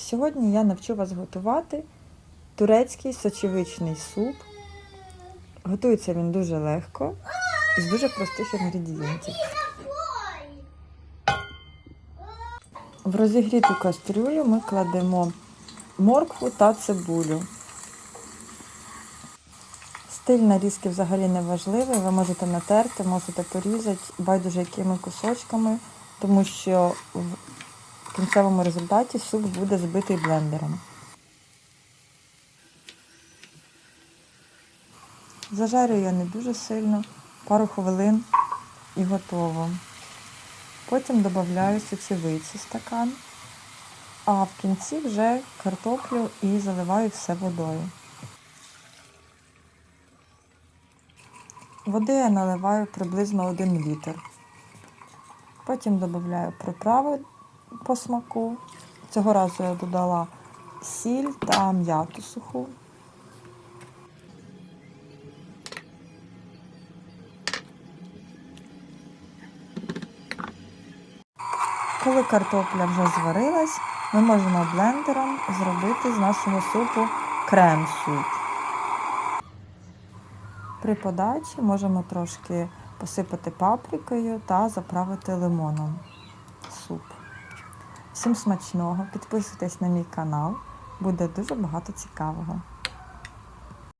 Сьогодні я навчу вас готувати турецький сочевичний суп. Готується він дуже легко і з дуже простих інгредієнтів. В розігріту кастрюлю ми кладемо моркву та цибулю. Стиль нарізки взагалі не важливий, ви можете натерти, можете порізати байдуже якими кусочками, тому що кінцевому результаті суп буде збитий блендером. Зажарюю я не дуже сильно, пару хвилин і готово. Потім додаю сочевиці стакан, а в кінці вже картоплю і заливаю все водою. Води я наливаю приблизно 1 літр. Потім додаю приправи по смаку. Цього разу я додала сіль та м'яту суху. Коли картопля вже зварилась, ми можемо блендером зробити з нашого супу крем-суп. При подачі можемо трошки посипати паприкою та заправити лимоном суп. Всім смачного! Підписуйтесь на мій канал, буде дуже багато цікавого.